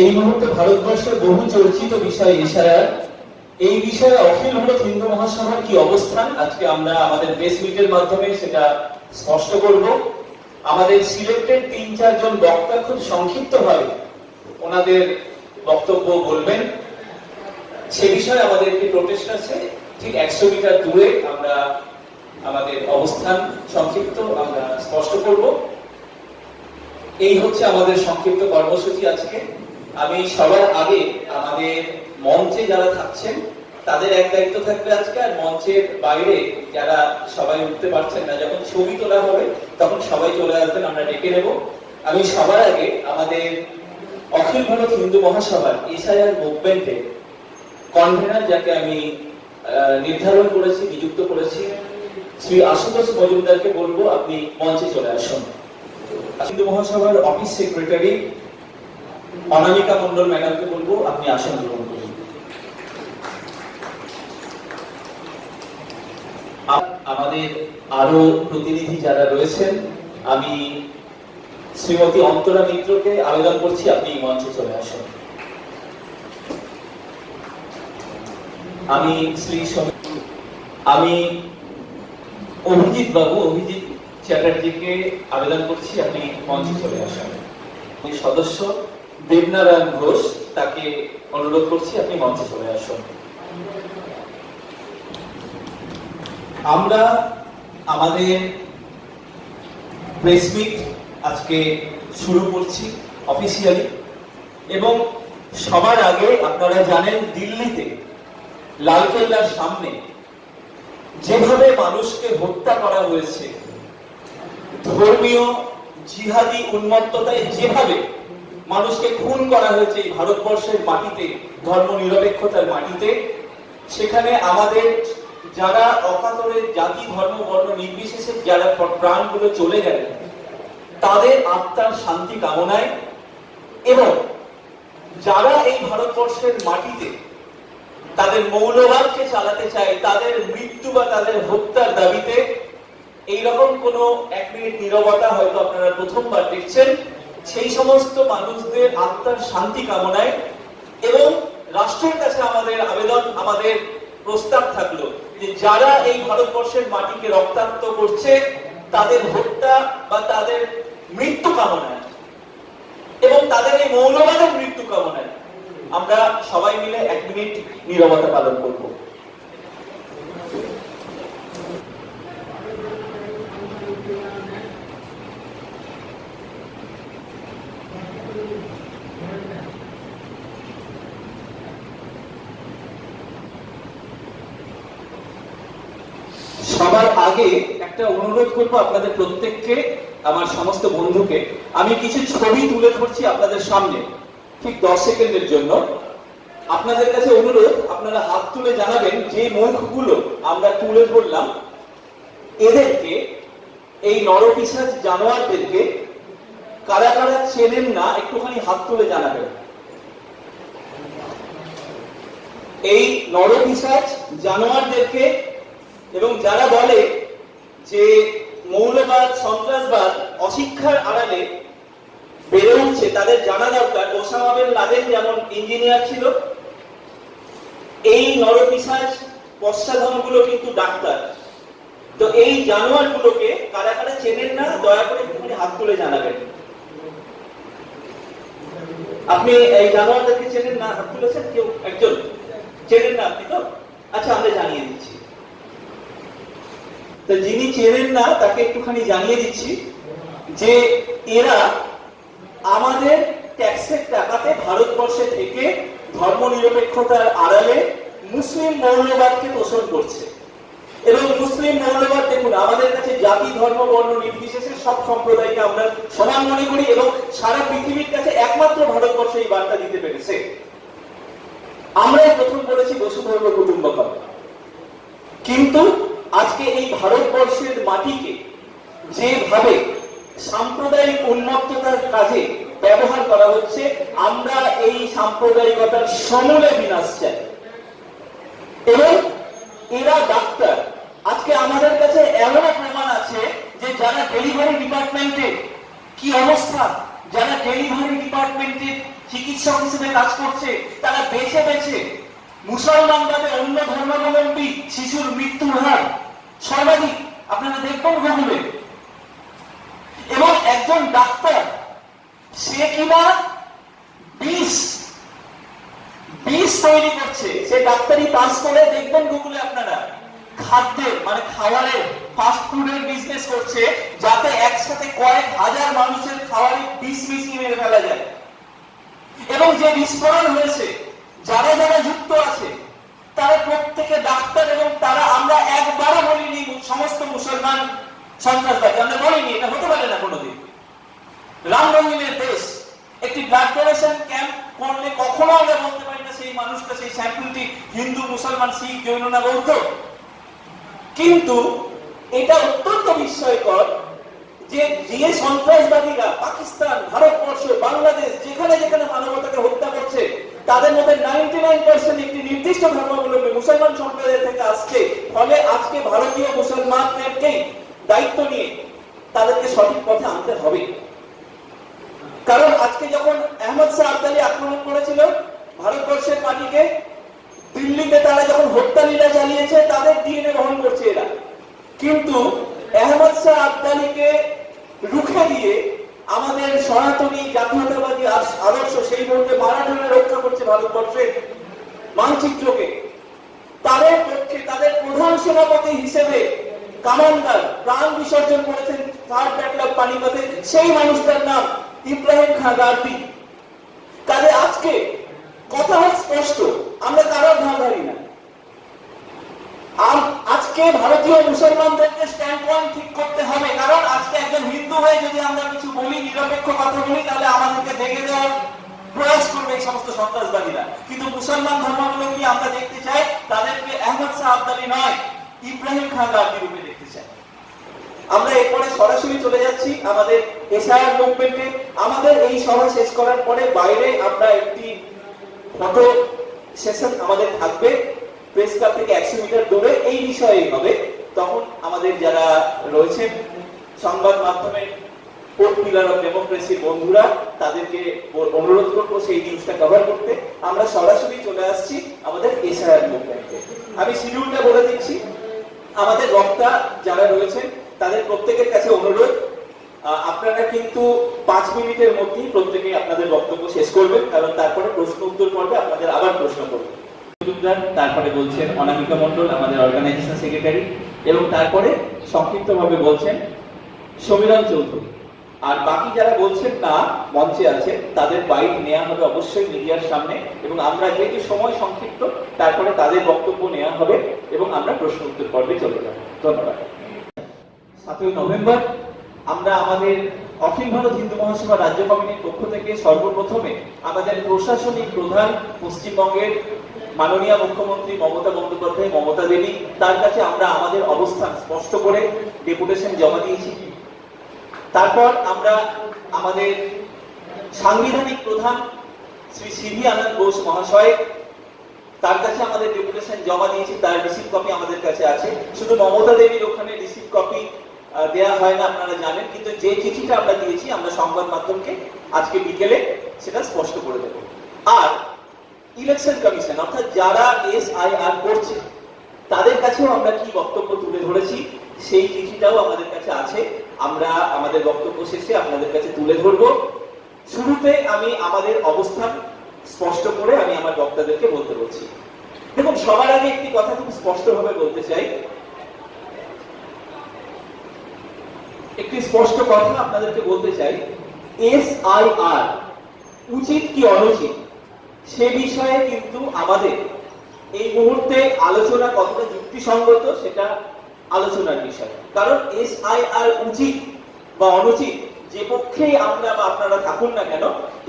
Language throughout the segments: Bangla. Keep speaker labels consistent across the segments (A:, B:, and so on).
A: এই মুহূর্তে ভারতবর্ষের বহু চর্চিত বিষয় ইশারার এই বিষয়ে অখিল ভারত হিন্দু মহাসভার কি অবস্থান? আজকে আমরা আমাদের প্রেস মিটের মাধ্যমে সেটা স্পষ্ট করব। আমাদের সিলেক্টেড তিন চারজন বক্তা খুব সংক্ষিপ্ত ভাবে ওনাদের বক্তব্য বলবেন। সে বিষয়ে আমাদের একটি প্রোটেস্ট আছে। ঠিক একশো মিটার দূরে আমরা আমাদের অবস্থান সংক্ষিপ্ত আমরা স্পষ্ট করব। এই হচ্ছে আমাদের সংক্ষিপ্ত কর্মসূচি আজকে। আমি সবার আগে আমাদের মঞ্চে যারা থাকছেন, তাদের এক দায়িত্ব থাকবে আজকে, আর মঞ্চের বাইরে যারা সবাই উঠতে পারছেন না, যখন ছবি তোলা হবে, তখন সবাই চলে আসবেন, আমরা ডেকে নেব। আমি সবার আগে আমাদের অখিল ভারত হিন্দু মহাসভার এসআইআর মুভমেন্টে কনভেনার যাকে আমি নির্ধারণ করেছি, নিযুক্ত করেছি, শ্রী আশুতোষ মজুমদারকে বলব, আপনি মঞ্চে চলে আসুন। হিন্দু মহাসভার অফিস সেক্রেটারি অনামিকা মন্ডল ম্যাডামকে বলব, আপনি আসন গ্রহণ করুন। আমাদের আরও প্রতিনিধি যারা রয়েছেন, আমি শ্রীমতী অন্তরা মিত্রকে আবেদন করছি, আপনি মঞ্চে চলে আসুন। আমি শ্রী আমি অভিজিৎ বাবু, অভিজিৎ চ্যাটার্জিকে আবেদন করছি, আপনি মঞ্চে চলে আসুন। সদস্য দেবনারায়ণ ঘোষ, তাকে অনুরোধ করছি আপনি মঞ্চে চলে আসুন। আমরা আমাদের প্রেস মিট আজকে শুরু করছি অফিসিয়ালি এবং সবার আগে আপনারা জানেন দিল্লিতে লালকেল্লার সামনে যেভাবে মানুষকে হত্যা করা হয়েছে, ধর্মীয় জিহাদি উন্মত্ততায় যেভাবে মানুষকে খুন করা হয়েছে এই ভারতবর্ষের মাটিতে, ধর্ম নিরপেক্ষতার মাটিতে। সেখানে আমাদের যারা অকাতরে জাতি, ধর্ম, বর্ণ নির্বিশেষে যারা প্রাণগুলো চলে গেলেন তাদের আত্মার শান্তি কামনায় এবং যারা এই ভারতবর্ষের মাটিতে তাদের মৌলবাদকে চালাতে চায়, তাদের মৃত্যু বা তাদের হত্যার দাবিতে, এইরকম কোন এক মিনিট নীরবতা হয়তো আপনারা প্রথমবার দেখছেন। সেই সমস্ত মানুষদের আত্মার শান্তি কামনায় এবং রাষ্ট্রের কাছে আমাদের আবেদন, আমাদের প্রস্তাব থাকল যে যারা এই ভারতবর্ষের মাটিকে রক্তাক্ত করছে, তাদের হত্যা বা তাদের মৃত্যু কামনায় এবং তাদের এই মৌলবাদের মৃত্যু কামনায় আমরা সবাই মিলে এক মিনিট নীরবতা পালন করব সবার আগে একটা অনুরোধ করব আপনাদের প্রত্যেককে, আমার সমস্ত বন্ধুকে, আমি কিছু ছবি তুলে ধরছি আপনাদের সামনে, ঠিক দশ সেকেন্ডের জন্য। আপনাদের কাছে অনুরোধ, আপনারা হাত তুলে জানাবেন যে মুখগুলো আমরা তুলে ধরলাম। এদেরকে, এই নরপিসাজ জানোয়ারদেরকে, কারা কারা চেনেন না, একটুখানি হাত তুলে জানাবেন। এই নরপিসাজ জানোয়ারদেরকে, এবং যারা বলে যে মৌলবাদ, সন্ত্রাসবাদ, অশিক্ষার আড়ালে বেড়ে উঠছে। তাদের জানা দরকার ওসামা বিন লাদেন যেমন ইঞ্জিনিয়ার ছিল, এই নরপিসাজ পশ্চাধনগুলো কিন্তু ডাক্তার। তো এই জানোয়ারগুলোকে কারা কারা চেনেন না, দয়া করে একটুখানি হাত তুলে জানাবেন। আপনি এই জানোয়ারদেরকে চেনেন না, হাত তুলেছেন? কেউ একজন? চেনেন না আপনি তো? আচ্ছা আমরা জানিয়ে দিচ্ছি। তো যিনি চেনেন না, তাকে একটুখানি জানিয়ে দিচ্ছি যে এরা আমাদের ট্যাক্সের টাকাতে ভারতবর্ষে থেকে ধর্ম নিরপেক্ষতার আড়ালে মুসলিম মৌলবাদকে পোষণ করছে। এবং মুসলিম মৌলবাদ, দেখুন, আমাদের কাছে জাতি, ধর্ম, বর্ণ, নির্বিশেষে সব সম্প্রদায়কে আমরা সমান মনে করি এবং সারা পৃথিবীর কাছে একমাত্র ভারতবর্ষ এই বার্তা দিতে পেরেছে। আমরাই প্রথম বলেছি বসুধর্ম কুটুম্বকম। কিন্তু আজকে এই ভারতবর্ষের মাটিকে যেভাবে সাম্প্রদায়িক উন্মত্ততার কাজে ব্যবহার করা হচ্ছে, আমরা এই সাম্প্রদায়িকতার সমূলে বিনাশ চাই। এবং এরা ডাক্তার। আজকে আমাদের কাছে এমন প্রমাণ আছে যে যারা ডেলিভারি ডিপার্টমেন্টে কি অবস্থা, যারা ডেলিভারি ডিপার্টমেন্টে চিকিৎসক হিসেবে কাজ করছে, তারা বেছে বেছে মুসলমান বাদে অন্য ধর্মাবলম্বী শিশুর মৃত্যুর হার সর্বাধিক আপনারা দেখবেন গুগলে। এবং একজন ডাক্তার, সে কিনা বিষ। বিষ তৈরি করছে। সে ডাক্তারি পাস করে দেখবেন গুগলে আপনারা। খাদ্যের মানে খাবারের ফাস্ট ফুডের বিজনেস করছে, যাতে একসাথে কয়েক হাজার মানুষের খাবারে বিষ মিশিয়ে মেরে ফেলা যায়। এবং যে বিস্ফোরণ হয়েছে যারা যারা যুক্ত আছে, তারা প্রত্যেকে ডাক্তার এবং তারা আমরা একবারও বলিনি সমস্ত মুসলমান সন্ত্রাসবাদী। আমরা বলিনি, এটা হতে পারে না কোনোদিন। রাম রহিমের দেশ একটি ব্লাড ডোনেশন ক্যাম্প করলে কখনো আমরা বলতে পারি না সেই মানুষটা, সেই স্যাম্পলটি হিন্দু, মুসলমান, শিখ, জৈন না বৌদ্ধ। কিন্তু এটা অত্যন্ত বিস্ময়কর যে যে সন্ত্রাসবাদীরা পাকিস্তান, ভারতবর্ষ, বাংলাদেশ, যেখানে যেখানে মানবতাকে হত্যা করছে তাদের মধ্যে নাইনটি নাইন পার্সেন্ট একটি নির্দিষ্ট ধর্মাবলম্বী মুসলমান সম্প্রদায় থেকে আসছে। ফলে আজকে ভারতীয় মুসলমানদেরকেই দায়িত্ব নিয়ে তাদেরকে সঠিক পথে আনতে হবে। কারণ আজকে যখন আহমদ শাহ আবদালি আক্রমণ করেছিল ভারতবর্ষের মাটিকে, দিল্লিতে তারা যখন হত্যা লীলা চালিয়েছে, তাদের ডিএনএ বহন করছে এরা। কিন্তু আহমদ শাহ আবদালিকে রুখে দিয়ে আমাদের সনাতনী জাতীয়তাবাদী আদর্শ সেই মুহূর্তে মারাঠোরা রক্ষা করছে ভারতবর্ষের মানচিত্রকে। তাদের পক্ষে, তাদের প্রধান সেনাপতি হিসেবে কামান্ডার প্রাণ বিসর্জন করেছেন থার্ড ব্যাটল অফ পানিপথে সেই মানুষটার নাম ইব্রাহিম খান গার্দি কাজে আজকে কথা স্পষ্ট, আমরা কারোর ধার ধারি না। আম- আজকে ভারতীয় মুসলমানদেরকে স্ট্যান্ড পয়েন্ট ঠিক করতে হবে। কারণ আজকে একজন হিন্দু হয়ে যদি আমরা কিছু বলি, নিরপেক্ষ কথা বলি, তাহলে আমাদেরকে দেখে দেওয়ার প্রয়াস করবে এই সমস্ত সন্ত্রাসবাদীরা। কিন্তু মুসলমান ধর্মাবলম্বী আমরা দেখতে চাই? তাদেরকে আহমদ শাহ আবদালি নয়, ইব্রাহিম খান গান্ধী রূপে দেখতে চাই। আমরা এরপরে সরাসরি চলে যাচ্ছি আমাদের এসআইআর মুভমেন্টে। আমাদের এই সভা শেষ করার পরে বাইরে আমরা একটি ফটো সেশন আমাদের থাকবে। প্রেস ক্লাব থেকে একশো মিটার দূরে এই বিষয়ে হবে। তখন আমাদের যারা রয়েছেন সংবাদ মাধ্যমে পিলার অফ ডেমোক্রেসির বন্ধুরা, তাদেরকে অনুরোধ করব সেই নিউজটা কভার করতে। আমরা সরাসরি চলে আসছি আমাদের এসআইআর মুভমেন্টে আমি শিডিউলটা বলে দিচ্ছি। আমাদের বক্তা যারা রয়েছেন, তাদের প্রত্যেকের কাছে অনুরোধ। আপনারা কিন্তু পাঁচ মিনিটের মধ্যেই প্রত্যেকে আপনাদের বক্তব্য শেষ করবেন, কারণ তারপরে প্রশ্ন উত্তর পর্বে আপনাদের আবার প্রশ্ন করবে মজুমদার, তারপরে বলছেন অনামিকা মণ্ডল আমাদের অর্গানাইজেশন সেক্রেটারি এবং তারপরে সংক্ষিপ্তভাবে বলছেন সমীরণ চৌধুরী। আর বাকি যারা বলছেন না মঞ্চে আছে তাদের বাইক নেওয়া হবে অবশ্যই মিডিয়ার সামনে এবং আমরা যেহেতু সময় সংক্ষিপ্ত তারপরে তাদের বক্তব্য নেওয়া হবে এবং আমরা প্রশ্ন উত্তর পর্বে চলে যাব। ধন্যবাদ। সাতই নভেম্বর আমরা আমাদের অখিল ভারত হিন্দু মহাসভা রাজ্য কমিটির পক্ষ থেকে সর্বপ্রথমে আমাদের প্রশাসনিক প্রধান পশ্চিমবঙ্গের মাননীয় মুখ্যমন্ত্রী মমতা বন্দ্যোপাধ্যায়, মমতা দেবী, তার কাছে আমরা আমাদের অবস্থান স্পষ্ট করে ডেপুটেশন জমা দিয়েছি। তারপর আমরা আমাদের সাংবিধানিক প্রধান শ্রী সিভি আনন্দ ঘোষ মহাশয়, তার কাছে আমাদের ডেপুটেশন জমা দিয়েছি, তার রিসিভ কপি আমাদের কাছে আছে। শুধু মমতা দেবীর ওখানে রিসিভ কপি দেয়া হয় না, আপনারা জানেন, কিন্তু যে চিঠিটা আমরা দিয়েছি, আমরা সংবাদ মাধ্যমকে আজকে বিকেলে সেটা স্পষ্ট করে দেব। আর ইলেকশন কমিশন, অর্থাৎ যারা এস আই আর করছে, তাদের কাছেও আমরা কি বক্তব্য তুলে ধরেছি? সেই চিঠিটাও আমাদের কাছে আছে। আমরা আমাদের বক্তব্য শেষে আপনাদের কাছে তুলে ধরবো। শুরুতে আমি আমাদের অবস্থান স্পষ্ট করে আমি আমার বক্তাদেরকে বলতে বলছি। দেখুন, সবার আগে একটি কথা খুব স্পষ্টভাবে বলতে চাই। একটি স্পষ্ট কথা আপনাদেরকে বলতে চাই। এস আই আর উচিত কি অনুচিত? সে বিষয়ে কিন্তু আমাদের এই মুহূর্তে আলোচনা কতটা যুক্তিসঙ্গত সেটা আলোচনার বিষয়। কারণ এস আই আর উচিত বা অনুচিত যে পক্ষেই আমরা বা আপনারা থাকুন না কেন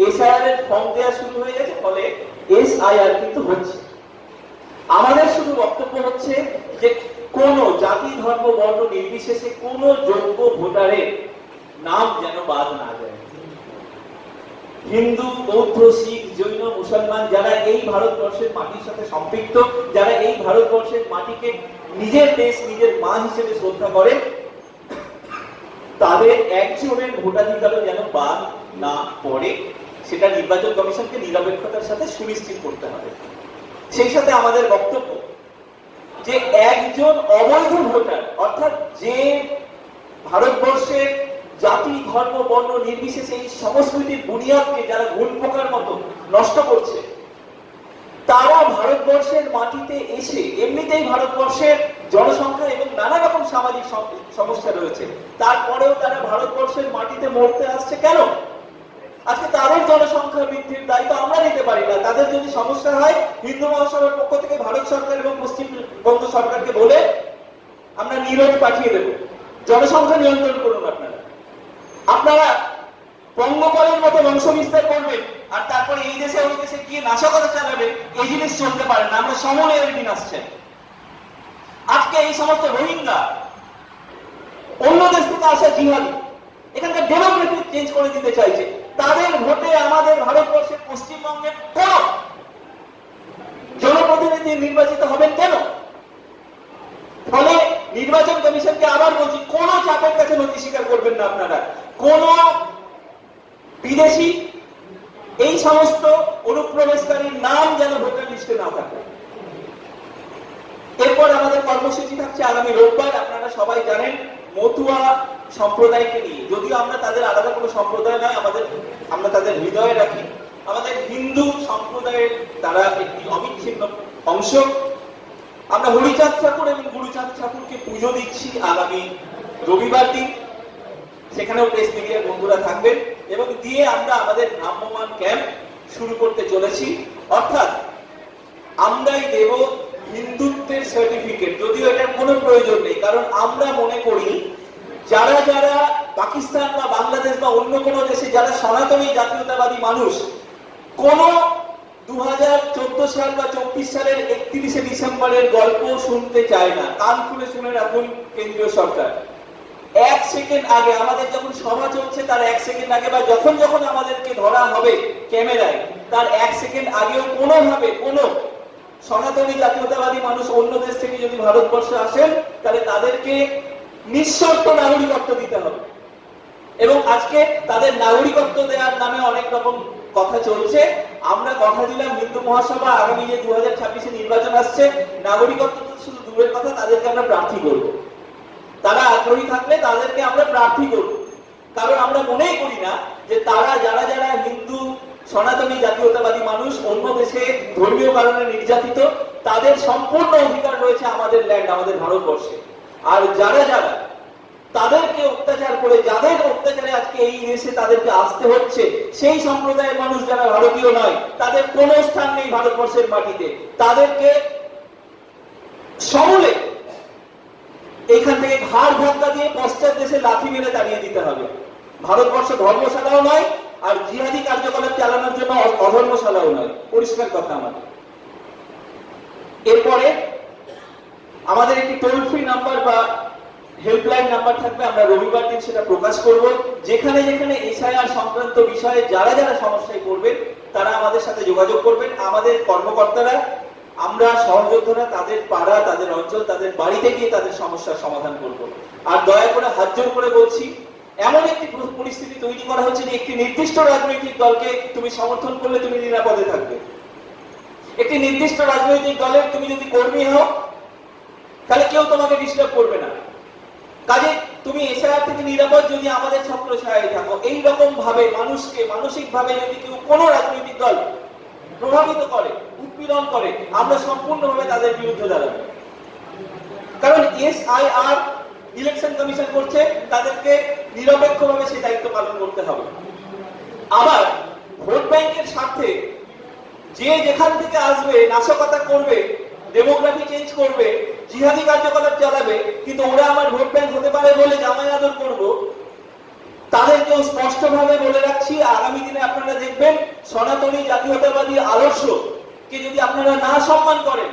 A: এস আই আর এর ফর্ম দেওয়া শুরু হয়ে গেছে, ফলে এস আই আর কিন্তু হচ্ছে। আমাদের শুধু বক্তব্য হচ্ছে যে কোন জাতি, ধর্ম, বর্ণ নির্বিশেষে কোন যোগ্য ভোটারের নাম যেন বাদ না যায়। হিন্দু বৌদ্ধ শিখ জৈন, মুসলমান, যারা এই ভারতবর্ষের মাটির সাথে সম্পৃক্ত, যারা এই ভারতবর্ষের মাটিকে নিজের দেশ, নিজের মা হিসেবে শ্রদ্ধা করে, তাদের একজনের ভোটাধিকারও যেন বাদ না পড়ে, সেটা নির্বাচন কমিশনকে নিরপেক্ষতার সাথে সুনিশ্চিত করতে হবে। সেই সাথে আমাদের বক্তব্য যে একজন অবৈধ ভোটার, অর্থাৎ যে ভারতবর্ষের জাতি, ধর্ম, বর্ণ, নির্বিশেষে এই সংস্কৃতির বুনিয়াদকে যারা ঘুণ পোকার মতো নষ্ট করছে, তারা ভারতবর্ষের মাটিতে এসে এমনিতেই ভারতবর্ষের জনসংখ্যা এবং নানা রকম সামাজিক সমস্যা রয়েছে। তারপরেও তারা ভারতবর্ষের মাটিতে মরতে আসছে কেন? আজকে তাদের জনসংখ্যা বৃদ্ধির দায়িত্ব আমরা নিতে পারি না। তাদের যদি সমস্যা হয়, হিন্দু মহাসভার পক্ষ থেকে ভারত সরকার এবং পশ্চিমবঙ্গ সরকারকে বলে আমরা নিরোধ পাঠিয়ে দেব। জনসংখ্যা নিয়ন্ত্রণ করুন আপনারা। আপনারা পঙ্গপালের মতো বংশ বিস্তার করবেন, আর তারপরে এই দেশে ওই দেশে গিয়ে নাশকতা চালাবেন, এই জিনিস চলতে পারে না। আমরা সমলে এর দিন আসছে আজকে এই সমস্ত রোহিঙ্গা অন্য দেশ থেকে আসা জিহাদি, এখানকার ডেমোগ্রাফি চেঞ্জ করে দিতে চাইছে। তাদের ভোটে আমাদের ভারতবর্ষের পশ্চিমবঙ্গের কোন জনপ্রতিনিধি নির্বাচিত হবেন কেন? ফলে নির্বাচন কমিশনকে আবার বলছি, কোন চাপের কাছে নথি স্বীকার করবেন না আপনারা? কোন বিদেশি এই সমস্ত অনুপ্রবেশকারীর নাম যেন ভোটার লিস্টে না থাকে? এরপর আমাদের কর্মসূচি থাকছে আগামী রোববার, আপনারা সবাই জানেন, মতুয়া সম্প্রদায়কে নিয়ে। যদিও আমরা তাদের আলাদা কোনো সম্প্রদায় নয়, আমাদের, আমরা তাদের হৃদয়ে রাখি। আমাদের হিন্দু সম্প্রদায়ের তারা একটি অবিচ্ছিন্ন অংশ। আমরা হরিচাঁদ ঠাকুর এবং গুরুচাঁদ ঠাকুরকে পুজো দিচ্ছি আগামী রবিবার দিন। সেখানেও প্রেস মিডিয়ার বন্ধুরা থাকবেন এবং দিয়ে আমরা আমাদের ভ্রাম্যমান ক্যাম্প শুরু করতে চলেছি। অর্থাৎ আমরাই দেব হিন্দুত্বের সার্টিফিকেট যদিও এটার কোনো প্রয়োজন নেই, কারণ আমরা মনে করি যারা যারা পাকিস্তান বা বাংলাদেশ বা অন্য কোনো দেশে, যারা সনাতনী জাতীয়তাবাদী মানুষ, কোন দুহাজার চোদ্দ সাল বা চব্বিশ সালের একত্রিশে ডিসেম্বরের গল্প শুনতে চায় না। কান খুলে শুনে কেন্দ্রীয় সরকার। এক সেকেন্ড আগে আমাদের যখন তার এক সেকেন্ড আগে বা যখন যখন আমাদেরকে ধরা হবে ক্যামেরায়, তার এক সেকেন্ড আগেও কোনোভাবে কোনো সনাতনী জাতীয়তাবাদী মানুষ অন্য দেশ থেকে যদি ভারতবর্ষে আসেন, তাহলে তাদেরকে নিঃশর্ত নাগরিকত্ব দিতে হবে। এবং আজকে তাদের নাগরিকত্ব দেওয়ার নামে অনেক রকম কথা চলছে। আমরা কথা দিলাম হিন্দু মহাসভা, আগামী যে দু হাজার ছাব্বিশে নির্বাচন আসছে, নাগরিকত্ব তো শুধু দূরের কথা, তাদেরকে আমরা প্রার্থী করব। তারা আগ্রহী থাকলে তাদেরকে আমরা প্রার্থী করব। কারণ আমরা মনেই করি না যে তারা যারা যারা হিন্দু, সনাতনী, জাতীয়তাবাদী মানুষ, অন্য দেশে ধর্মীয় কারণে নির্যাতিত, তাদের সম্পূর্ণ অধিকার রয়েছে আমাদের ল্যান্ড আমাদের ভারতবর্ষে। আর যারা যারা তাদেরকে অত্যাচার করে, যাদের অত্যাচারে আজকে এই দেশে তাদেরকে আসতে হচ্ছে, সেই সম্প্রদায়ের মানুষ যারা ভারতীয় নয়, তাদের কোনো স্থান নেই ভারতবর্ষের মাটিতে। তাদেরকে সমূলে এখান থেকে ঘাড় ধাক্কা দিয়ে পশ্চাৎ দেশে লাথি মেরে দাঁড়িয়ে দিতে হবে। ভারতবর্ষ ধর্মশালাও নয়, আর জিহাদি কার্যকলাপ চালানোর জন্য অধর্মশালাও নয়। পরিষ্কার কথা আমাদের। এরপরে আমাদের একটি টোল ফ্রি নাম্বার বা হেল্পলাইন নাম্বার থাকবে, আমরা রবিবার দিন সেটা প্রকাশ করব। যেখানে যেখানে এসআইআর সংক্রান্ত বিষয়ে যারা যারা সমস্যায় পড়বেন, তারা আমাদের সাথে যোগাযোগ করবেন। আমাদের কর্মকর্তারা, আমরা সহযোদ্ধারা, তাদের পাড়া, তাদের অঞ্চল, তাদের বাড়িতে গিয়ে তাদের সমস্যার সমাধান করব। আর দয়া করে হাত জোর করে বলছি, এমন একটি পরিস্থিতি তৈরি করা হচ্ছে যে একটি নির্দিষ্ট রাজনৈতিক দলকে তুমি সমর্থন করলে তুমি নিরাপদে থাকবে। একটি নির্দিষ্ট রাজনৈতিক দলের তুমি যদি কর্মী হও, তাহলে কেউ তোমাকে ডিস্টার্ব করবে না। কাজে তুমি এসআইআর থেকে নিরাপদ যদি আমাদের ছাত্র ছায় থাকো এই রকম ভাবে মানুষকে মানসিক ভাবে যদি কেউ কোনো রাজনৈতিক দল প্রভাবিত করে, উৎপীড়ন করে, আমরা সম্পূর্ণভাবে তাদের বিরুদ্ধে দাঁড়াবো। কারণ এসআইআর ইলেকশন কমিশন করছে, তাদেরকে নিরপেক্ষভাবে সেই দায়িত্ব পালন করতে হবে। আবার ভোট ব্যাংকের স্বার্থে যে যেখান থেকে আসবে, নাশকতা করবে ডেমোগ্রাফি চেঞ্জ করবে, জিহাদি কার্যকলাপ চালাবে, কিন্তু ওরা আমার ভোট ব্যাংক হতে পারে বলে জামাই আদর করব। তাদেরকেও স্পষ্টভাবে বলে রাখছি আগামী দিনে আপনারা দেখবেন সনাতনী জাতীয়তাবাদী আদর্শ কে যদি আপনারা না সম্মান করেন,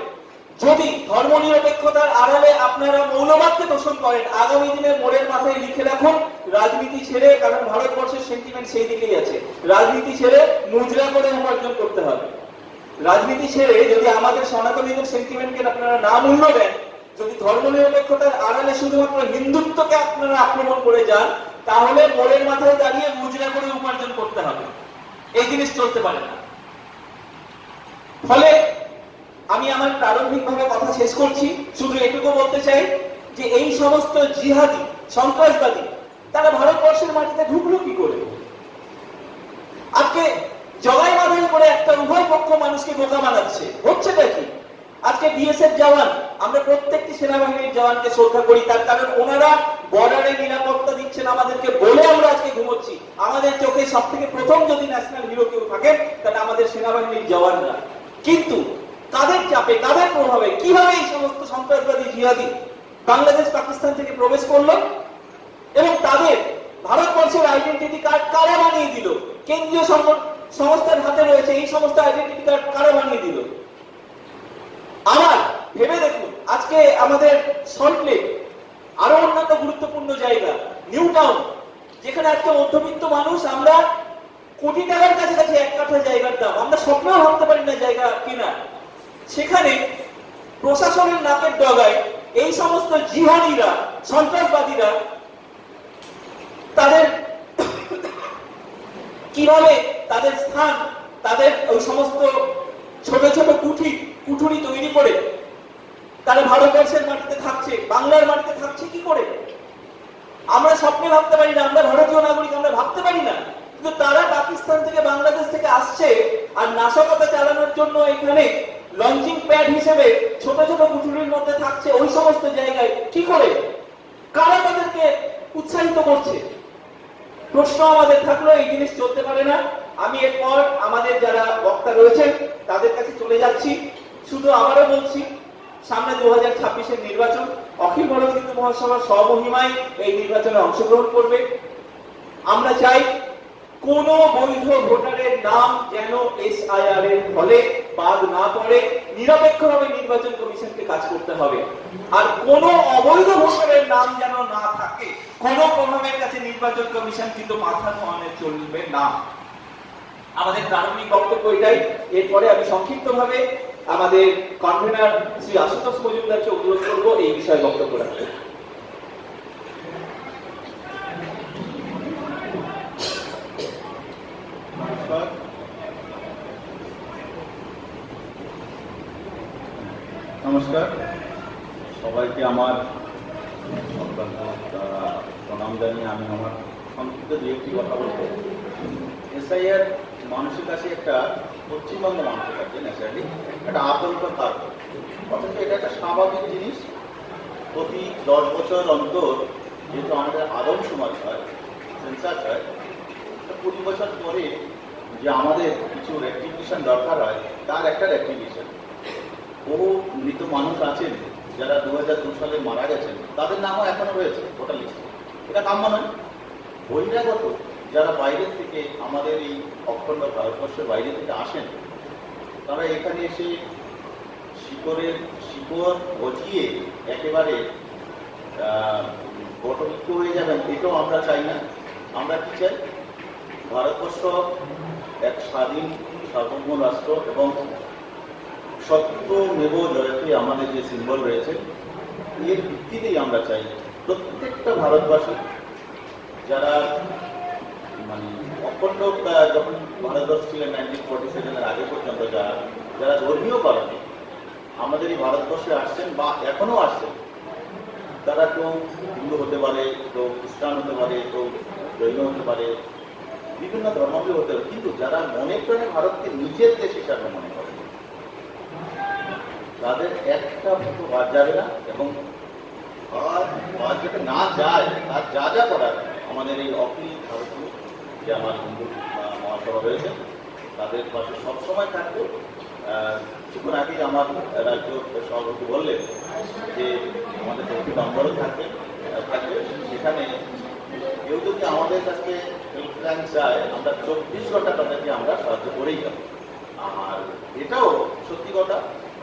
A: যদি ধর্মনিরপেক্ষতার আড়ালে আপনারা মৌলবাদকে দোষণ করেন, আগামী দিনে মোড়ের মাথায় লিখে রাখুন, রাজনীতি ছেড়ে, কারণ ভারতবর্ষের সেন্টিমেন্ট সেই দিকেই আছে। রাজনীতি ছেড়ে মুজরা করে উপার্জন করতে হবে। রাজনীতি ছেড়ে যদি আমাদের সনাতনীদের সেন্টিমেন্টকে আপনারা না মূল্য দেন, যদি ধর্মনিরপেক্ষতার আড়ালে শুধুমাত্র হিন্দুত্বকে আপনারা আক্রমণ করে যান, তাহলে মোড়ের মাথায় দাঁড়িয়ে মুজরা করে উপার্জন করতে হবে। এই জিনিস চলতে পারে না। ফলে আমি আমার প্রারম্ভিকভাবে কথা শেষ করছি। শুধু এটুকু বলতে চাই যে এই সমস্ত জিহাদি, সন্ত্রাসবাদী, তারা ভারতবর্ষের মাটিতে ঢুকলো কি করে? আজকে জগাই মাধাই করে একটা উভয় পক্ষ মানুষকে বোকা বানাচ্ছে। হচ্ছেটা কি? আজকে বিএসএফ জওয়ান, আমরা প্রত্যেকটি সেনাবাহিনীর জওয়ানকে শ্রদ্ধা করি, তার কারণ ওনারা বর্ডারে নিরাপত্তা দিচ্ছেন, আমাদেরকে বলে আমরা আজকে ঘুমোচ্ছি। আমাদের চোখে সব থেকে প্রথম যদি ন্যাশনাল হিরো কেউ থাকেন, তাহলে আমাদের সেনাবাহিনীর জওয়ানরা। কিন্তু কাদের চাপে, কাদের প্রভাবে, কীভাবে এই সমস্ত সন্ত্রাসবাদী জিহাদি বাংলাদেশ পাকিস্তান থেকে প্রবেশ করল? এবং তাদের ভারতবর্ষের আইডেন্টিটি কার্ড কারা বানিয়ে দিল? কেন্দ্রীয় সংগ- সংস্থার হাতে রয়েছে, এই সমস্ত আইডেন্টিটি কার্ড কারা বানিয়ে দিল? আমার ভেবে দেখুন, আজকে আমাদের সল্টলেক আরও অন্যান্য গুরুত্বপূর্ণ জায়গা নিউ টাউন যেখানে আজকে মধ্যবিত্ত মানুষ, আমরা কোটি টাকার কাছাকাছি এক কাঠা জায়গার দাম, আমরা স্বপ্নেও ভাবতে পারি না জায়গা কিনা। সেখানে প্রশাসনের নাকের ডগায় এই সমস্ত জিহাদিরা, সন্ত্রাসবাদীরা, তাদের কীভাবে তাদের স্থান, তাদের ওই সমস্ত ছোট ছোট কুঠি কুঠুরি তৈরি করে তারা ভারতবর্ষের মাটিতে থাকছে, বাংলার মাটিতে থাকছে কি করে? আমরা স্বপ্নে ভাবতে পারি না, আমরা ভারতীয় নাগরিক, আমরা ভাবতে পারি না। কিন্তু তারা পাকিস্তান থেকে বাংলাদেশ থেকে আসছে আর নাশকতা চালানোর জন্য এখানে লঞ্চিং প্যাড হিসেবে ছোট ছোট কুঠুরির মধ্যে থাকছে ওই সমস্ত জায়গায়। কি করে? কারা তাদেরকে উৎসাহিত করছে? প্রশ্ন আমাদের থাকল, এই জিনিস চলতে পারে না। আমি এরপর আমাদের যারা বক্তা রয়েছেন, তাদের কাছে চলে যাচ্ছি। শুধু আবারও বলছি, সামনে দু হাজার ছাব্বিশের নির্বাচন, অখিল ভারত হিন্দু মহাসভার স্বমহিমায় এই নির্বাচনে অংশগ্রহণ করবে। আমরা চাই কোন বৈধ ভোটারের নাম যেন এস এসআইআর এর ফলে বাদ না পড়ে, নিরপেক্ষভাবে নির্বাচন কমিশনকে কাজ করতে হবে। আর কোন অবৈধ ভোটারের নাম যেন না থাকে কোন প্রভাবের কাছে নির্বাচন কমিশন কিন্তু মাথা নোয়ানো চলবে না। আমাদের প্রারম্ভিক বক্তব্য এটাই। এরপরে আমি সংক্ষিপ্তভাবে আমাদের কনভেনার শ্রী আশুতোষ মজুমদারকে অনুরোধ করব এই বিষয়ে বক্তব্য রাখতে।
B: নমস্কার। সবাইকে আমার প্রণাম জানিয়ে আমি আমার সংক্ষিপ্ত দু একটি কথা বলব। এসআইআর মানুষের কাছে একটা পশ্চিমবঙ্গ মানুষের কাছে ন্যাচারালি একটা আতঙ্ক তার অথচ এটা একটা স্বাভাবিক জিনিস। প্রতি দশ বছর অন্তর যেহেতু আমাদের আদম সমাজ হয় সেন্সাস হয় কুড়ি বছর পরে যে আমাদের কিছু রেক্টিফিকেশন দরকার হয়, তার একটা রেক্টিফিকেশন বহু মৃত মানুষ আছেন যারা দু সালে মারা গেছেন, তাদের নামও এখনও রয়েছে ভোটার লিস্টে। এটা কাম্য নয় বহিরাগত যারা বাইরে থেকে আমাদের এই অখণ্ড ভারতবর্ষের বাইরে থেকে আসেন, তারা এখানে এসে শিকড়ের শিকড় গজিয়ে একেবারে বটমুক্ত হয়ে যাবেন, এটাও আমরা চাই না। আমরা কি চাই? ভারতবর্ষ এক স্বাধীন সার্বভৌম রাষ্ট্র এবং সত্য মেব জয়তে আমাদের যে সিম্বল রয়েছে, এর ভিত্তিতেই আমরা চাই। প্রত্যেকটা ভারতবাসী, যারা মানে অখণ্ড যখন ভারতবর্ষ ছিলেন নাইনটিন ফোর্টি সেভেনের আগে পর্যন্ত যারা যারা ধর্মীয় কারণে আমাদের এই ভারতবর্ষে আসছেন বা এখনও আসছেন, তারা কেউ হিন্দু হতে পারে, কেউ খ্রিস্টান হতে পারে, কেউ জৈন হতে পারে, বিভিন্ন ধর্মাবলী হতে পারে, কিন্তু যারা মনে প্রাণে ভারতকে নিজের দেশ হিসাবে মনে করে, তাদের একটা মতো বাদ যাবে না এবং যাতে না যায়, তার যা যা করার আমাদের এই অখিল ভারতীয় যে আমার হিন্দু মহাসভা রয়েছে তাদের পাশে সবসময় থাকব। কিছুক্ষণ আগেই আমার রাজ্য সভাপতি বললেন যে আমাদের দক্ষিণ নম্বরও থাকবে থাকবে, সেখানে কেউ যদি আমাদের কাছে হেল্পলাইন চায়, আমরা চব্বিশ ঘণ্টা তাদেরকে আমরা সাহায্য করেই যাব। আর এটাও সত্যি কথা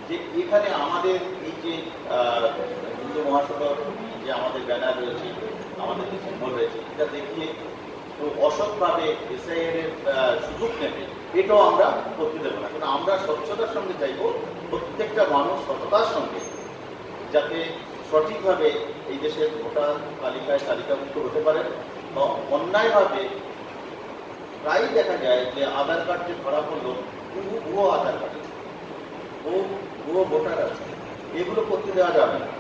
B: যে এখানে আমাদের এই যে হিন্দু মহাসভার যে আমাদের ব্যানার রয়েছে, আমাদের যে সিম্বল রয়েছে, এটা দেখিয়ে অসৎভাবে এসআইএর সুযোগ নেবে, এটাও আমরা করতে দেবো না। কারণ আমরা স্বচ্ছতার সঙ্গে চাইব, প্রত্যেকটা মানুষ সততার সঙ্গে যাতে সঠিকভাবে এই দেশের ভোটার তালিকায় তালিকাভুক্ত হতে পারে বা অন্যায়ভাবে প্রায়ই দেখা যায় যে আধার কার্ড যে ধরা পড়ল, ভুয়ো- ভুয়ো আধার কার্ড ও ভুয়ো ভোটার আছে, এগুলো করতে দেওয়া যাবে না।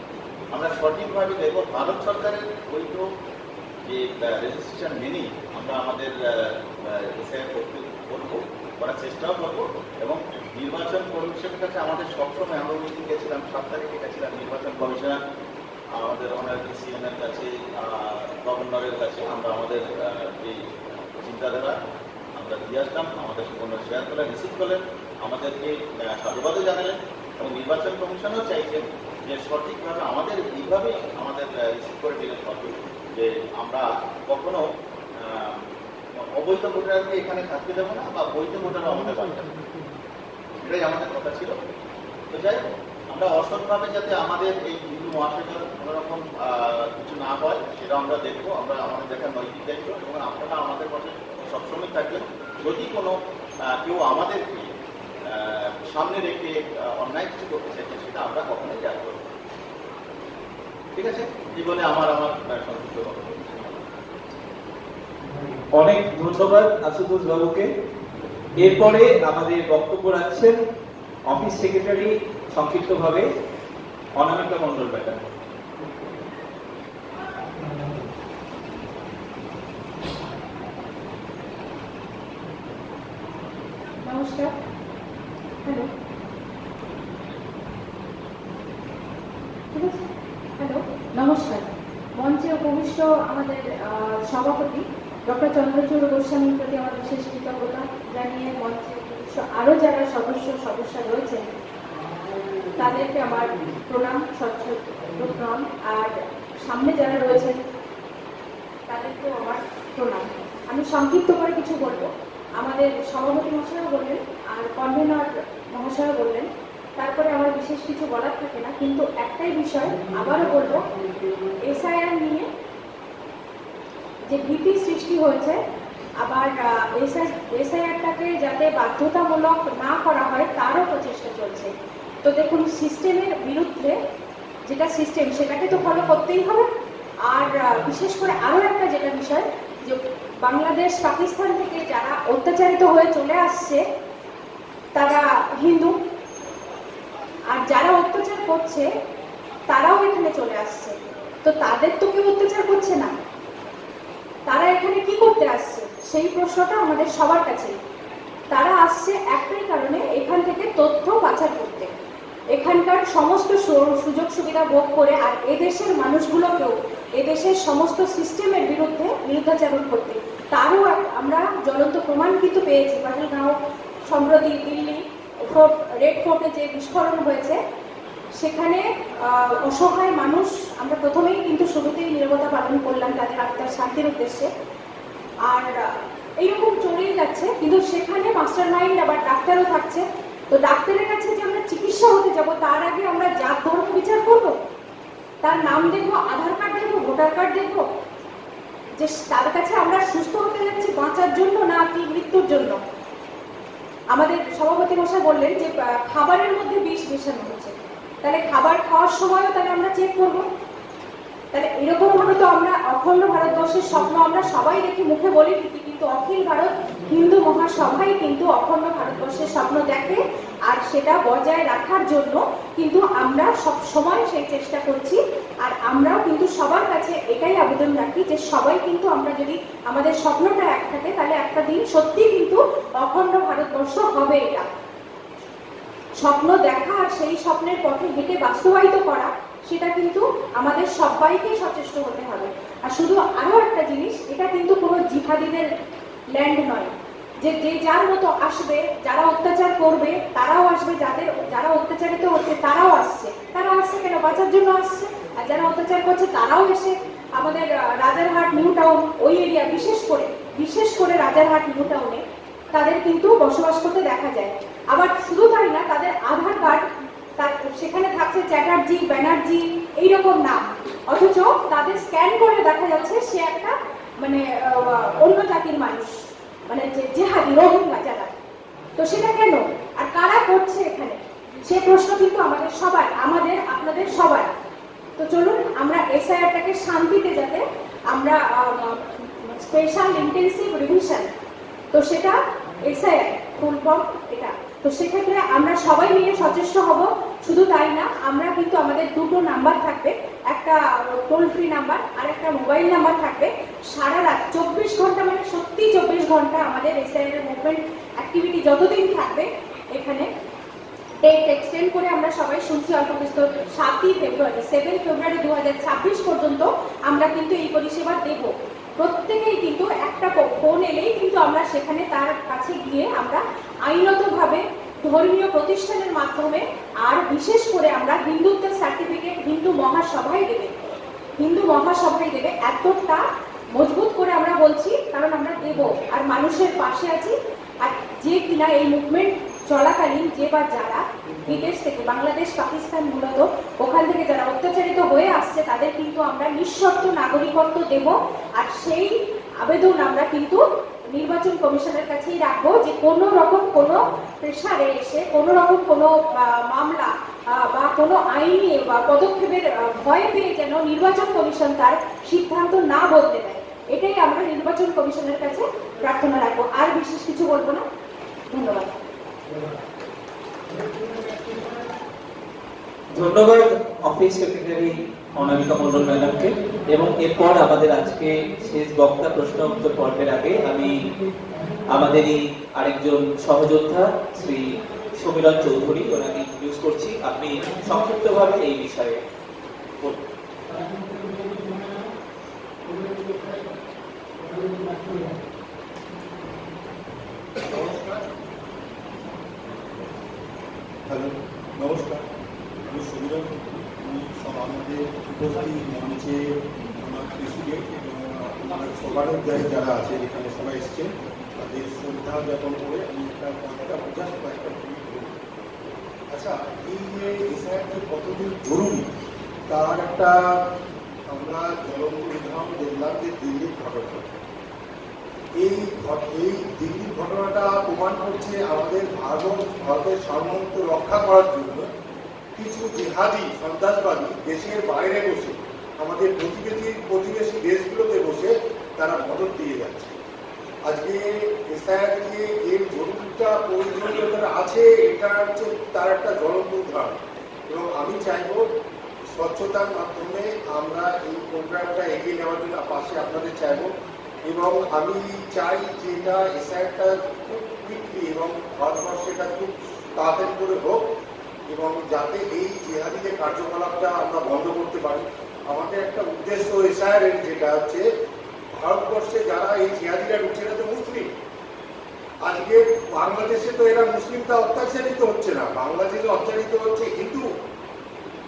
B: আমরা সঠিকভাবে দেখব, ভারত সরকারের বৈধ যে রেজিস্ট্রেশন মেনেই আমরা আমাদের করব, করার চেষ্টাও করব এবং নির্বাচন কমিশনের কাছে আমাদের সবসময় আমরা মিটিং গেছিলাম সাত তারিখে গেছিলাম নির্বাচন কমিশনার, আমাদের অনারেবল সিএমের কাছে গভর্নরের কাছে আমরা আমাদের যে চিন্তাধারা, আমরা দিয়ে আসলাম, আমাদের সম্পূর্ণ শেয়ার করলেন রিসিভ করলেন, আমাদেরকে সাধুবাদও জানালেন এবং নির্বাচন কমিশনও চাইছেন যে সঠিকভাবে আমাদের এইভাবে আমাদের করে সঠিক যে আমরা কখনো অবৈধ ভোটারকে এখানে থাকতে দেবো না বা বৈধ ভোটারও আমাদের বাড়তে। এটাই আমাদের কথা ছিল তো যাই হোক আমরা অসৎভাবে যাতে আমাদের এই হিন্দু মহাসভার কোনো রকম আহ, কিছু না হয় সেটা আমরা দেখব আমরা আমাদের দেখার নৈতিক দায়িত্ব এবং আপনারা আমাদের পাশে সবসময় থাকবেন যদি কোনো কেউ আমাদেরকে সামনে রেখে অন্যায় কিছু করতে চাইছে সেটা আমরা কখনোই জানব। ঠিক আছে? এই আমার আমার আহ, সংক্ষিপ্ত বক্তব্য।
C: অনেক ধন্যবাদ আশুতোষ বাবুকে এরপরে আমাদের বক্তব্য রাখছেন অফিস সেক্রেটারি সংক্ষিপ্তভাবে অনামিকা মন্ডল ম্যাডাম।
D: নমস্কার। হ্যালো ঠিক আছে হ্যালো নমস্কার। মঞ্চে উপবিষ্ট আমাদের সভাপতি ডক্টর চন্দ্রচূড় গোস্বামীর প্রতি আমার বিশেষ কৃতজ্ঞতা জানিয়ে মঞ্চে আরও যারা সদস্য, সদস্যা রয়েছেন, তাদেরকে আমার প্রণাম, স্বচ্ছ প্রণাম। আর সামনে যারা রয়েছেন, তাদেরকেও আমার প্রণাম। আমি সংক্ষিপ্ত করে কিছু বলব। আমাদের সভাপতি মহাশয়ও বললেন, আর কনভেনর মহাশয়ও বললেন তারপরে আমার বিশেষ কিছু বলার থাকে না, কিন্তু একটাই বিষয় আবারও বলব এসআইআর নিয়ে যে ভীতি সৃষ্টি হয়েছে, আবার এসআই এসআইআরটাকে যাতে বাধ্যতামূলক না করা হয়, তারও প্রচেষ্টা চলছে। তো দেখুন, সিস্টেমের বিরুদ্ধে যেটা সিস্টেম, সেটাকে তো ফলো করতেই হবে। আর বিশেষ করে আরও একটা যেটা বিষয়, যে বাংলাদেশ, পাকিস্তান থেকে যারা অত্যাচারিত হয়ে চলে আসছে, তারা হিন্দু আর যারা অত্যাচার করছে, তারাও এখানে চলে আসছে। তো তাদের তো কেউ অত্যাচার করছে না। তারা এখানে কি করতে আসছে? সেই প্রশ্নটা আমাদের সবার কাছে তারা আসছে একটাই কারণে, এখান থেকে তথ্য পাচার করতে। এখানকার সমস্ত সুযোগ সুবিধা ভোগ করে আর এদেশের মানুষগুলোকেও, এদেশের সমস্ত সিস্টেমের বিরুদ্ধে বিরুদ্ধাচরণ করতে। তারও আমরা জ্বলন্ত প্রমাণ কিন্তু পেয়েছি। পাটালগাঁও সম্প্রতি দিল্লি ফোর্ট রেড ফোর্টে যে বিস্ফোরণ হয়েছে, সেখানে অসহায় মানুষ, আমরা প্রথমেই কিন্তু শুরুতেই নিরবতা পালন করলাম তাদের আত্মার শান্তির উদ্দেশ্যে। আর এইরকম চলেই যাচ্ছে, কিন্তু সেখানে মাস্টার মাইন্ড আবার ডাক্তারও থাকছে। তো ডাক্তারের কাছে যে আমরা চিকিৎসা হতে যাব, তার আগে আমরা জাত, ধর্ম বিচার করব? তার নাম দেখব, আধার কার্ড দেখব, ভোটার কার্ড দেখব? যে তার কাছে আমরা সুস্থ হতে যাচ্ছি বাঁচার জন্য না কি মৃত্যুর জন্য? আমাদের সভাপতি মশাই বললেন যে খাবারের মধ্যে বিষ মেশানো হচ্ছে। তাহলে খাবার খাওয়ার সময়ও তাহলে আমরা চেক করব। তাহলে এরকম ভাবে তো আমরা অখণ্ড ভারতবর্ষের স্বপ্ন আমরা সবাই দেখি মুখে বলি ঠিকই, কিন্তু অখিল ভারত হিন্দু মহাসভাই কিন্তু অখণ্ড ভারতবর্ষের স্বপ্ন দেখে আর সেটা বজায় রাখার জন্য কিন্তু আমরা সব সময় সেই চেষ্টা করছি। আর আমরাও কিন্তু সবার কাছে এটাই আবেদন রাখি যে সবাই কিন্তু আমরা যদি আমাদের স্বপ্নটা এক থাকে, তাহলে একটা দিন সত্যি কিন্তু অখণ্ড ভারতবর্ষ হবে এটা। স্বপ্ন দেখা আর সেই স্বপ্নের পথে হেঁটে বাস্তবায়িত করা সেটা কিন্তু আমাদের সবাইকেই সচেষ্ট হতে হবে। আর শুধু আরও একটা জিনিস, এটা কিন্তু কোনো জিহাদিদের ল্যান্ড নয়। যে যে যার মতো আসবে, যারা অত্যাচার করবে, তারাও আসবে, যাদের, যারা অত্যাচারিত হচ্ছে, তারাও আসছে। তারা আসছে কেন? বাঁচার জন্য আসছে। আর যারা অত্যাচার করছে, তারাও এসে আমাদের রাজারহাট, নিউ টাউন, ওই এরিয়া বিশেষ করে বিশেষ করে রাজারহাট, নিউ টাউনে, তাদের কিন্তু বসবাস করতে দেখা যায়। আবার শুধু তাই না, তাদের আধার কার্ড সেখানে থাকছে চ্যাটার্জি, ব্যানার্জি, এইরকম নাম। অথচ তাদের স্ক্যান করে দেখা যাচ্ছে সে একটা মানে অন্য জাতির মানুষ। মানে যে জেহাদি, রোহিঙ্গা যারা। তো সেটা কেন? আর কারা করছে এখানে? সে প্রশ্ন কিন্তু আমাদের সবার, আমাদের, আপনাদের সবার। তো চলুন, আমরা এসআইআরটাকে শান্তিতে যাতে আমরা স্পেশাল ইন্টেন্সিভ রিভিশন তো সেটা এসআইআর ফুল ফর্ম এটা। তো সেক্ষেত্রে আমরা সবাই মিলে সচেষ্ট হব। শুধু তাই না, আমরা কিন্তু আমাদের দুটো নাম্বার থাকবে। একটা টোল ফ্রি নাম্বার, আর একটা মোবাইল নাম্বার থাকবে। সারা রাত চব্বিশ ঘণ্টা মানে সত্যি চব্বিশ ঘণ্টা আমাদের এসআইআর মুভমেন্ট অ্যাক্টিভিটি যতদিন থাকবে এখানে ডেট এক্সটেন্ড করে আমরা সবাই শুনছি অল্প বিস্তর। সাতই ফেব্রুয়ারি সেভেন ফেব্রুয়ারি দু হাজার ছাব্বিশ পর্যন্ত আমরা কিন্তু এই পরিষেবা দেব। প্রত্যেকেই কিন্তু একটা ফোন এলেই কিন্তু আমরা সেখানে তার কাছে গিয়ে আমরা আইনতভাবে ধর্মীয় প্রতিষ্ঠানের মাধ্যমে আর বিশেষ করে আমরা হিন্দুত্বের সার্টিফিকেট হিন্দু মহাসভায় দেবে। হিন্দু মহাসভায় দেবে। এতটা মজবুত করে আমরা বলছি, কারণ আমরা দেব। আর মানুষের পাশে আছি। আর যে কিনা এই মুভমেন্ট চলাকালীন যে বা যারা বিদেশ থেকে বাংলাদেশ, পাকিস্তান মূলত ওখান থেকে যারা অত্যাচারিত হয়ে আসছে, তাদের কিন্তু আমরা নিঃশর্ত নাগরিকত্ব দেব। আর সেই আবেদন আমরা কিন্তু নির্বাচন কমিশনের কাছেই রাখব যে কোনো রকম কোনো প্রেশারে এসে, কোনো রকম কোনো মামলা বা কোনো আইনি, বা পদক্ষেপের ভয় পেয়ে যেন নির্বাচন কমিশন তার সিদ্ধান্ত না বলতে দেয়। এটাই আমরা নির্বাচন কমিশনের কাছে প্রার্থনা রাখব। আর বিশেষ কিছু বলব না? ধন্যবাদ।
C: ধন্যবাদ অফিস সেক্রেটারি অনামিকা মন্ডল ম্যাডামকে এবং এরপর আমাদের আজকে শেষ বক্তা প্রশ্ন উত্তর পর্বের আগে আমি আমাদেরই আরেকজন সহযোদ্ধা, শ্রী সমীরণ চৌধুরী, ওনাকে ইন্ট্রোডিউস করছি আপনি সংক্ষিপ্তভাবে এই বিষয়ে বলুন।
E: হ্যালো, নমস্কার। আমি সুবিধা আমি সব আমাদের উপস্থিত মঞ্চে আমার প্রেসিডেন্ট এবং আমার সবার যারা আছে, এখানে সবাই এসছেন তাদের শ্রদ্ধা জ্ঞাপন করে আমি একটা কয়েকটা জাস্ট কয়েকটা আচ্ছা এই যে এসআইআর কতদিন জরুরি তার একটা আমরা জ্বলন্ত উদাহরণ দেখলাম যে দিল্লির ঘটনা এই এই দিল্লির ঘটনাটা প্রমাণ করছে আমাদের ভারত ভারতের সার্বভৌমত্ব রক্ষা করার জন্য কিছু জিহাদি সন্ত্রাসবাদী দেশের বাইরে বসে, আমাদের প্রতিবেশী প্রতিবেশী দেশগুলোতে বসে তারা মদত দিয়ে যাচ্ছে। আজকে এসআইআর যে এর জরুরিটা প্রয়োজনীয়তা আছে, এটা হচ্ছে তার একটা জ্বলন্ত উদাহরণ। এবং আমি চাইব স্বচ্ছতার মাধ্যমে আমরা এই প্রোগ্রামটা এগিয়ে নেওয়ার জন্য পাশে আপনাদের চাইব। এবং আমি চাই যে এটা এসআইআরটা খুব কুইকলি এবং ভারতবর্ষে এটা খুব তাড়াতাড়ি করে হোক এবং যাতে এই জেহাদিদের কার্যকলাপটা আমরা বন্ধ করতে পারি। আমাদের একটা উদ্দেশ্য এসআইআর এর যেটা হচ্ছে, ভারতবর্ষে যারা এই জিহাদিরা ঢুকছে এরা তো মুসলিম। আজকে বাংলাদেশে তো এরা মুসলিমটা অত্যাচারিত হচ্ছে না। বাংলাদেশে অত্যাচারিত হচ্ছে হিন্দু।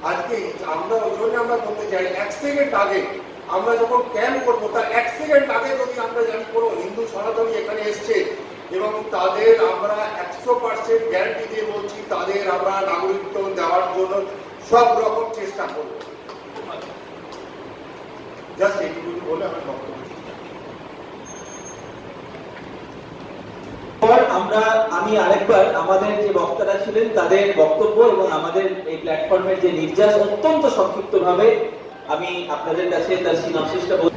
E: আজকে আমরা ওই জন্য আমরা বলতে চাই, এক সেকেন্ড আগে আমরা যখন ক্যাম্প করব, তার সেকেন্ড আগে যদি আমরা জানি, কোনো হিন্দু সনাতনী এখানে এসছে, এবং তাদের আমরা একশো পার্সেন্ট গ্যারান্টি দিয়ে বলছি, তাদের আমরা নাগরিকত্ব দেওয়ার জন্য সব রকম চেষ্টা করব। জাস্ট এইটুকু বলে
C: আমরা আমি আরেকবার আমাদের যে বক্তারা ছিলেন, তাদের বক্তব্য এবং আমাদের এই প্ল্যাটফর্মের যে নির্যাস অত্যন্ত সংক্ষিপ্তভাবে আমি আপনাদের কাছে তার সিনাপসিসটা